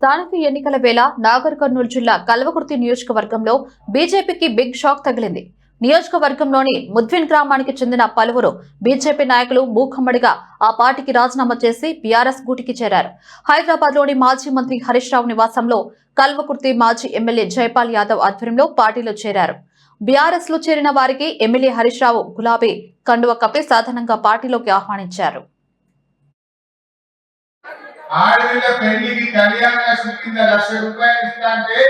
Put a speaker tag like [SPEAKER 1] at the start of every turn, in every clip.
[SPEAKER 1] స్థానిక ఎన్నికల వేళ నాగర్ కర్నూలు జిల్లా కల్వకుర్తి నియోజకవర్గంలో బీజేపీకి బిగ్ షాక్ తగిలింది. నియోజకవర్గంలోని ముద్విన్ గ్రామానికి చెందిన పలువురు బీజేపీ నాయకులు మూకమ్మడిగా ఆ పార్టీకి రాజీనామా చేసి బీఆర్ఎస్ గూటికి చేరారు. హైదరాబాద్లోని మాజీ మంత్రి హరీష్ రావు నివాసంలో కల్వకుర్తి మాజీ ఎమ్మెల్యే జైపాల్ యాదవ్ ఆధ్వర్యంలో పార్టీలో చేరారు. బీఆర్ఎస్లో చేరిన వారికి ఎమ్మెల్యే హరీష్ రావు గులాబీ కండువ కప్పి సాధారణంగా పార్టీలోకి ఆహ్వానించారు.
[SPEAKER 2] ఆడపిల్ల పెళ్ళికి కళ్యాణ లక్ష్మి కింద లక్ష రూపాయలు ఇస్తా అంటే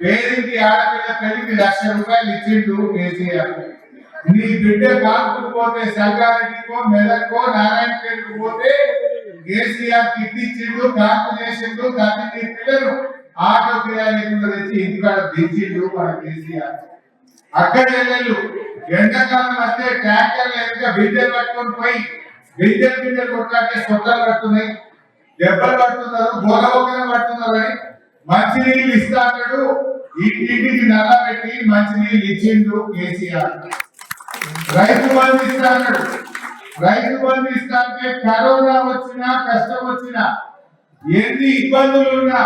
[SPEAKER 2] పేరింటి ఆడపిల్ల పెళ్ళికి లక్ష రూపాయలు ఇచ్చిండు కేసీఆర్. నీ బిడ్డ బాంకు పోతే సంగారెడ్డికో మెదక్కో నారాయణపేటకు పోతే కేసీఆర్ కిట్ ఇచ్చిండు చేసిండు తల్లి పిల్లలు ఆటో కిరాయి తెచ్చి ఇంటికాడ దించిండు మన కేసీఆర్. అక్కడ వెళ్ళలు ఎండాకాలం వస్తే ట్యాంకర్లు ఎదుక బిడ్డలు పట్టుకొని పోయి బిడ్డలు బిడ్డలు కొట్లాడితే సొట్టాలు పడుతున్నాయి దెబ్బలు పడుతున్నారు భోగభోగం పడుతున్నారని మంచినీళ్ళు ఇస్తా అన్నాడు. ఇంటింటికి నల్ల పెట్టి మంచినీళ్ళు ఇచ్చిండు కేసీఆర్. రైతు బంధు ఇస్తా అన్నాడు. రైతు బంధు ఇస్తా అంటే కరోనా వచ్చినా కష్టం వచ్చినా ఎన్ని ఇబ్బందులు ఉన్నా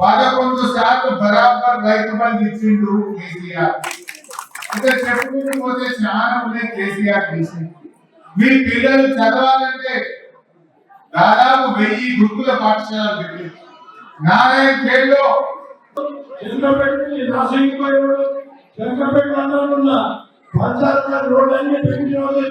[SPEAKER 2] పదకొండు సార్లు బరాబర్ రైతు బంధు ఇచ్చిండు కేసీఆర్. అంటే చెప్పుకుంటూ పోతే చాలా ఉన్నాయి కేసీఆర్. చేసింది మీ పిల్లలు చదవాలంటే దాదాపు వెయ్యి గురుకుల పాఠశాలలు పెట్టి నారాయణ పేరులో
[SPEAKER 3] చంద్రపేటకి రాసింగిపోయాడు చంద్రపేట మండలంలో పంచాయతీ రోడ్ అన్ని వాళ్ళు